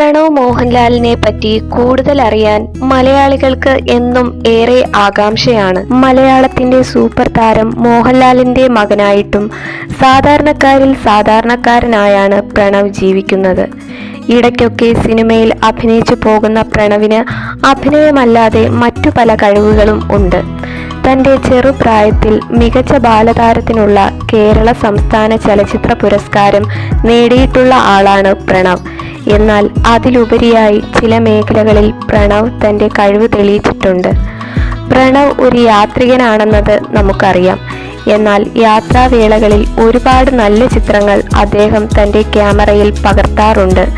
പ്രണവ് മോഹൻലാലിനെ പറ്റി കൂടുതൽ അറിയാൻ മലയാളികൾക്ക് എന്നും ഏറെ ആകാംക്ഷയാണ്. മലയാളത്തിന്റെ സൂപ്പർ താരം മോഹൻലാലിന്റെ മകനായിട്ടും സാധാരണക്കാരിൽ സാധാരണക്കാരനായാണ് പ്രണവ് ജീവിക്കുന്നത്. ഇടയ്ക്കൊക്കെ സിനിമയിൽ അഭിനയിച്ചു പോകുന്ന പ്രണവിന് അഭിനയമല്ലാതെ മറ്റു പല കഴിവുകളും ഉണ്ട്. തന്റെ ചെറുപ്രായത്തിൽ മികച്ച ബാലതാരത്തിനുള്ള കേരള സംസ്ഥാന ചലച്ചിത്ര പുരസ്കാരം നേടിയിട്ടുള്ള ആളാണ് പ്രണവ്. എന്നാൽ അതിലുപരിയായി ചില മേഖലകളിൽ പ്രണവ് തന്റെ കഴിവ് തെളിയിച്ചിട്ടുണ്ട്. പ്രണവ് ഒരു യാത്രികനാണെന്നത് നമുക്കറിയാം. എന്നാൽ യാത്രാവേളകളിൽ ഒരുപാട് നല്ല ചിത്രങ്ങൾ അദ്ദേഹം തന്റെ ക്യാമറയിൽ പകർത്താറുണ്ട്.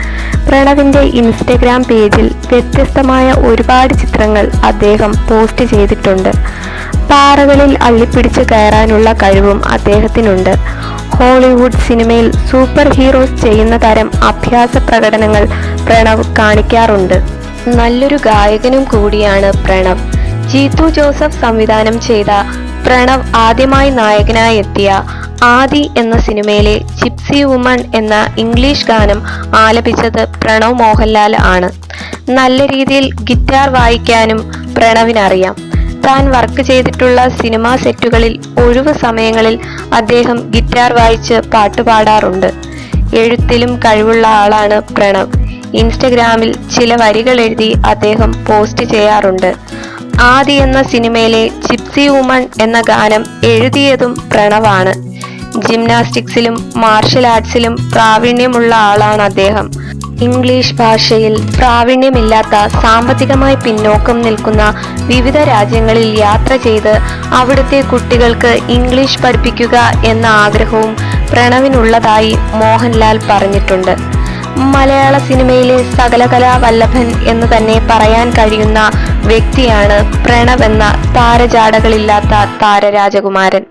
പ്രണവിന്റെ ഇൻസ്റ്റഗ്രാം പേജിൽ വ്യത്യസ്തമായ ഒരുപാട് ചിത്രങ്ങൾ അദ്ദേഹം പോസ്റ്റ് ചെയ്തിട്ടുണ്ട്. പാറകളിൽ അള്ളിപ്പിടിച്ച് കയറാനുള്ള കഴിവും അദ്ദേഹത്തിനുണ്ട്. ഹോളിവുഡ് സിനിമയിൽ സൂപ്പർ ഹീറോസ് ചെയ്യുന്ന തരം അഭ്യാസ പ്രകടനങ്ങൾ പ്രണവ് കാണിക്കാറുണ്ട്. നല്ലൊരു ഗായകനും കൂടിയാണ് പ്രണവ്. ജീത്തു ജോസഫ് സംവിധാനം ചെയ്ത പ്രണവ് ആദ്യമായി നായകനായി എത്തിയ ആദി എന്ന സിനിമയിലെ ജിപ്സി വുമൺ എന്ന ഇംഗ്ലീഷ് ഗാനം ആലപിച്ചത് പ്രണവ് മോഹൻലാൽ ആണ്. നല്ല രീതിയിൽ ഗിറ്റാർ വായിക്കാനും പ്രണവിനറിയാം. താൻ വർക്ക് ചെയ്തിട്ടുള്ള സിനിമാ സെറ്റുകളിൽ ഒഴിവ് സമയങ്ങളിൽ അദ്ദേഹം ഗിറ്റാർ വായിച്ച് പാട്ടുപാടാറുണ്ട് എഴുത്തിലും കഴിവുള്ള ആളാണ് പ്രണവ്. ഇൻസ്റ്റഗ്രാമിൽ ചില വരികൾ എഴുതി അദ്ദേഹം പോസ്റ്റ് ചെയ്യാറുണ്ട്. ആദി എന്ന സിനിമയിലെ ജിപ്സി വുമൺ എന്ന ഗാനം എഴുതിയതും പ്രണവാണ്. ജിംനാസ്റ്റിക്സിലും മാർഷൽ ആർട്സിലും പ്രാവീണ്യമുള്ള ആളാണ് അദ്ദേഹം. ഇംഗ്ലീഷ് ഭാഷയിൽ പ്രാവീണ്യമില്ലാത്ത സാമ്പത്തികമായി പിന്നോക്കം നിൽക്കുന്ന വിവിധ രാജ്യങ്ങളിൽ യാത്ര ചെയ്ത് അവിടുത്തെ കുട്ടികൾക്ക് ഇംഗ്ലീഷ് പഠിപ്പിക്കുക എന്ന ആഗ്രഹവും പ്രണവിനുള്ളതായി മോഹൻലാൽ പറഞ്ഞിട്ടുണ്ട്. മലയാള സിനിമയിലെ സകലകലാ വല്ലഭൻ എന്ന് തന്നെ പറയാൻ കഴിയുന്ന വ്യക്തിയാണ് പ്രണവ് എന്ന താരജാടകളില്ലാത്ത താരരാജകുമാരൻ.